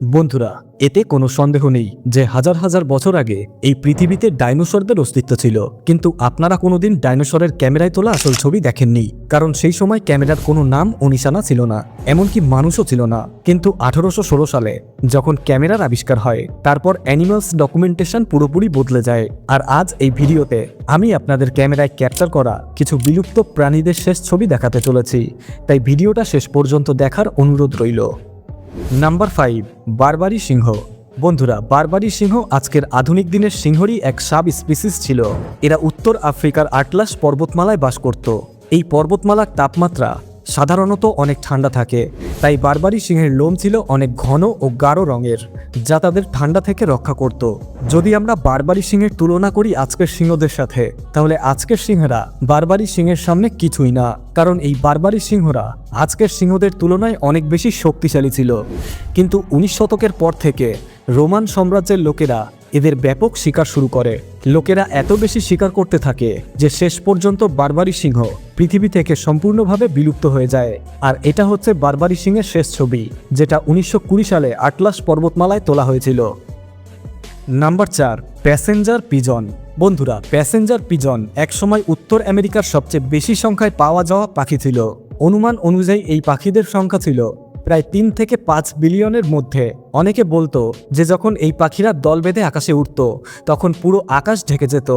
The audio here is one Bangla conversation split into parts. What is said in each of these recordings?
বন্ধুরা, এতে কোনো সন্দেহ নেই যে হাজার হাজার বছর আগে এই পৃথিবীতে ডাইনোসরদের অস্তিত্ব ছিল। কিন্তু আপনারা কোনোদিন ডাইনোসরের ক্যামেরায় তোলা আসল ছবি দেখেননি। কারণ সেই সময় ক্যামেরার কোনো নাম ও নিশানা ছিল না, এমনকি মানুষও ছিল না। কিন্তু আঠারোশো ষোলো সালে যখন ক্যামেরার আবিষ্কার হয়, তারপর অ্যানিমালস ডকুমেন্টেশন পুরোপুরি বদলে যায়। আর আজ এই ভিডিওতে আমি আপনাদের ক্যামেরায় ক্যাপচার করা কিছু বিলুপ্ত প্রাণীদের শেষ ছবি দেখাতে চলেছি। তাই ভিডিওটা শেষ পর্যন্ত দেখার অনুরোধ রইল। নাম্বার ফাইভ বারবারি সিংহ বন্ধুরা বারবারি সিংহ আজকের আধুনিক দিনের সিংহরই এক সাব স্পিসিস ছিল। এরা উত্তর আফ্রিকার আটলাস পর্বতমালায় বাস করত। এই পর্বতমালার তাপমাত্রা সাধারণত অনেক ঠান্ডা থাকে, তাই বারবারি সিংহের লোম ছিল অনেক ঘন ও গাঢ় রঙের, যা তাদের ঠান্ডা থেকে রক্ষা করত। যদি আমরা বারবারি সিংহের তুলনা করি আজকের সিংহদের সাথে, তাহলে আজকের সিংহরা বারবারি সিংহের সামনে কিছুই না, কারণ এই বারবারি সিংহরা আজকের সিংহদের তুলনায় অনেক বেশি শক্তিশালী ছিল। কিন্তু উনিশ শতকের পর থেকে রোমান সাম্রাজ্যের লোকেরা এদের ব্যাপক শিকার শুরু করে। লোকেরা এত বেশি শিকার করতে থাকে যে শেষ পর্যন্ত বারবারি সিংহ পৃথিবী থেকে সম্পূর্ণভাবে বিলুপ্ত হয়ে যায়। আর এটা হচ্ছে বারবারি সিংহের শেষ ছবি, যেটা উনিশশো কুড়ি সালে আটলাস পর্বতমালায় তোলা হয়েছিল। নাম্বার চার, প্যাসেঞ্জার পিজন। বন্ধুরা, প্যাসেঞ্জার পিজন একসময় উত্তর আমেরিকার সবচেয়ে বেশি সংখ্যায় পাওয়া যাওয়া পাখি ছিল। অনুমান অনুযায়ী এই পাখিদের সংখ্যা ছিল প্রায় তিন থেকে পাঁচ বিলিয়নের মধ্যে। অনেকে বলতো যে যখন এই পাখিরা দল বেঁধে আকাশে উঠত তখন পুরো আকাশ ঢেকে যেত।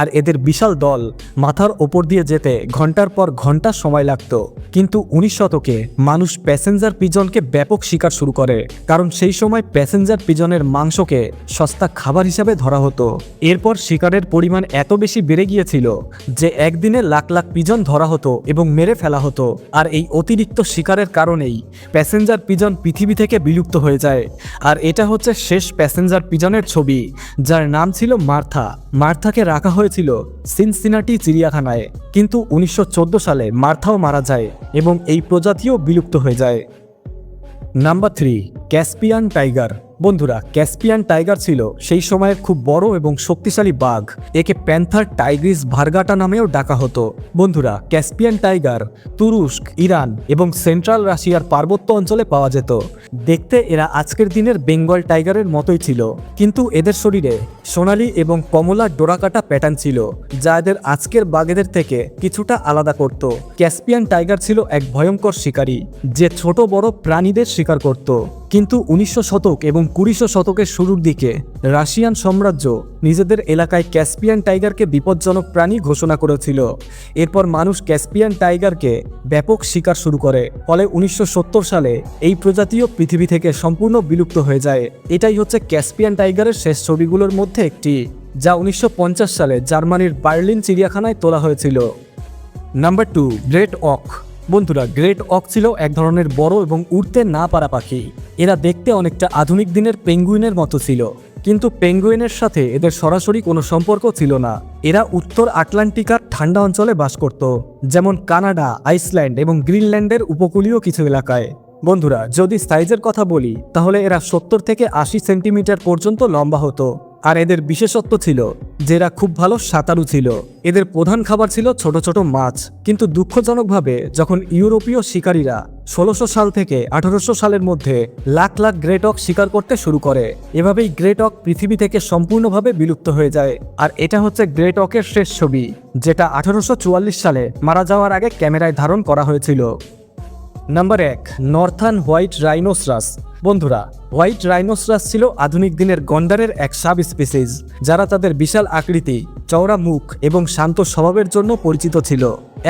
আর এদের বিশাল দল মাথার ওপর দিয়ে যেতে ঘণ্টার পর ঘণ্টা সময় লাগতো। কিন্তু উনিশ শতকে মানুষ প্যাসেঞ্জার পিজনকে ব্যাপক শিকার শুরু করে। কারণ সেই সময় প্যাসেঞ্জার পিজনের মাংসকে সস্তা খাবার হিসাবে ধরা হতো। এরপর শিকারের পরিমাণ এত বেশি বেড়ে গিয়েছিল যে একদিনে লাখ লাখ পিজন ধরা হতো এবং মেরে ফেলা হতো। আর এই অতিরিক্ত শিকারের কারণেই প্যাসেঞ্জার পিজন পৃথিবী থেকে বিলুপ্ত হয়ে যায়। আর এটা হচ্ছে শেষ প্যাসেঞ্জার পিজনের ছবি, যার নাম ছিল মার্থা। মার্থাকে রাখা হয়েছিল সিনসিনাটি চিড়িয়াখানায়। কিন্তু উনিশশো চোদ্দ সালে মার্থাও মারা যায় এবং এই প্রজাতিও বিলুপ্ত হয়ে যায়। Number three Caspian tiger. বন্ধুরা, ক্যাসপিয়ান টাইগার ছিল সেই সময়ের খুব বড় এবং শক্তিশালী বাঘ। একে প্যান্থার টাইগ্রিস ভার্গাটা নামেও ডাকা হতো। বন্ধুরা, ক্যাসপিয়ান টাইগার তুরস্ক, ইরান এবং সেন্ট্রাল রাশিয়ার পার্বত্য অঞ্চলে পাওয়া যেত। দেখতে এরা আজকের দিনের বেঙ্গল টাইগারের মতোই ছিল। কিন্তু এদের শরীরে সোনালি এবং কমলা ডোরাকাটা প্যাটার্ন ছিল, যা এদের আজকের বাঘেদের থেকে কিছুটা আলাদা করত। ক্যাসপিয়ান টাইগার ছিল এক ভয়ঙ্কর শিকারী, যে ছোট বড় প্রাণীদের শিকার করত। কিন্তু উনিশশো শতক এবং কুড়িশো শতকের শুরুর দিকে, রাশিয়ান সাম্রাজ্য নিজেদের এলাকায় ক্যাসপিয়ান টাইগারকে বিপজ্জনক প্রাণী ঘোষণা করেছিল। এরপর মানুষ ক্যাসপিয়ান টাইগারকে ব্যাপক শিকার শুরু করে, ফলে উনিশশো সত্তর সালে এই প্রজাতিও পৃথিবী থেকে সম্পূর্ণ বিলুপ্ত হয়ে যায়। এটাই হচ্ছে ক্যাসপিয়ান টাইগারের শেষ ছবিগুলোর মধ্যে একটি, যা উনিশশো পঞ্চাশ সালে জার্মানির বার্লিন চিড়িয়াখানায় তোলা হয়েছিল। নাম্বার টু, গ্রেট অক। বন্ধুরা, গ্রেট অক ছিল এক ধরনের বড় এবং উড়তে না পারা পাখি। এরা দেখতে অনেকটা আধুনিক দিনের পেঙ্গুইনের মতো ছিল, কিন্তু পেঙ্গুইনের সাথে এদের সরাসরি কোনো সম্পর্ক ছিল না। এরা উত্তর আটলান্টিকার ঠান্ডা অঞ্চলে বাস করত, যেমন কানাডা, আইসল্যান্ড এবং গ্রিনল্যান্ডের উপকূলীয় কিছু এলাকায়। বন্ধুরা, যদি সাইজের কথা বলি, তাহলে এরা সত্তর থেকে আশি সেন্টিমিটার পর্যন্ত লম্বা হতো। আর এদের বিশেষত্ব ছিল যে এরা খুব ভালো সাঁতারু ছিল। এদের প্রধান খাবার ছিল ছোট ছোট মাছ। কিন্তু দুঃখজনকভাবে যখন ইউরোপীয় শিকারীরা ষোলোশো সাল থেকে আঠারোশো সালের মধ্যে লাখ লাখ গ্রেটক শিকার করতে শুরু করে, এভাবেই গ্রেটক পৃথিবী থেকে সম্পূর্ণভাবে বিলুপ্ত হয়ে যায়। আর এটা হচ্ছে গ্রেটকের শেষ ছবি, যেটা আঠারোশো চুয়াল্লিশ সালে মারা যাওয়ার আগে ক্যামেরায় ধারণ করা হয়েছিল। নাম্বার এক নর্থার্ন হোয়াইট রাইনোসরাস। বন্ধুরা, হোয়াইট রাইনোসরাস ছিল আধুনিক দিনের গন্ডারের এক সাব স্পিসিস যারা তাদের বিশাল আকৃতি, চওড়া মুখ এবং শান্ত স্বভাবের জন্য পরিচিত ছিল।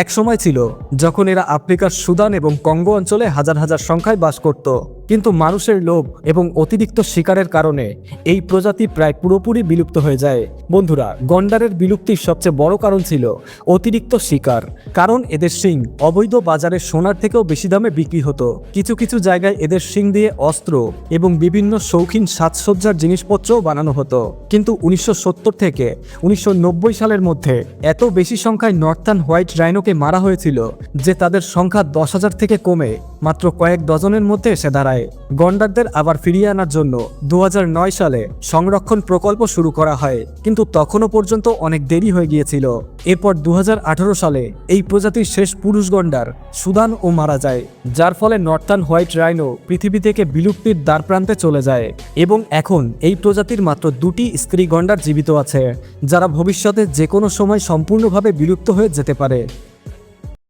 এক সময় ছিল যখন এরা আফ্রিকার সুদান এবং কঙ্গো অঞ্চলে হাজার হাজার সংখ্যায় বাস করত। কিন্তু মানুষের লোভ এবং অতিরিক্ত শিকারের কারণে এই প্রজাতি প্রায় পুরোপুরি বিলুপ্ত হয়ে যায়। বন্ধুরা, গন্ডারের বিলুপ্তির সবচেয়ে বড় কারণ ছিল অতিরিক্ত শিকার, কারণ এদের শিং অবৈধ বাজারে সোনার থেকেও বেশি দামে বিক্রি হতো। কিছু কিছু জায়গায় এদের শিং দিয়ে অস্ত্র এবং বিভিন্ন শৌখিন সাজসজ্জার জিনিসপত্রও বানানো হতো। কিন্তু উনিশশো সত্তর থেকে উনিশশো নব্বই সালের মধ্যে এত বেশি সংখ্যায় নর্থার্ন হোয়াইট রাইনোকে মারা হয়েছিল যে তাদের সংখ্যা দশ হাজার থেকে কমে মাত্র কয়েক ডজনের মধ্যে এসে দাঁড়ায়। গন্ডারদের আবার ফিরিয়ে আনার জন্য দু হাজার নয় সালে সংরক্ষণ প্রকল্প শুরু করা হয়, কিন্তু তখনও পর্যন্ত অনেক দেরি হয়ে গিয়েছিল। এরপর দু হাজার আঠারো সালে এই প্রজাতির শেষ পুরুষ গন্ডার সুদান ও মারা যায়, যার ফলে নর্থার্ন হোয়াইট রাইনো পৃথিবী থেকে বিলুপ্তির দ্বারপ্রান্তে চলে যায় এবং এখন এই প্রজাতির মাত্র দুটি স্ত্রী গন্ডার জীবিত আছে, যারা ভবিষ্যতে যে কোনো সময় সম্পূর্ণভাবে বিলুপ্ত হয়ে যেতে পারে।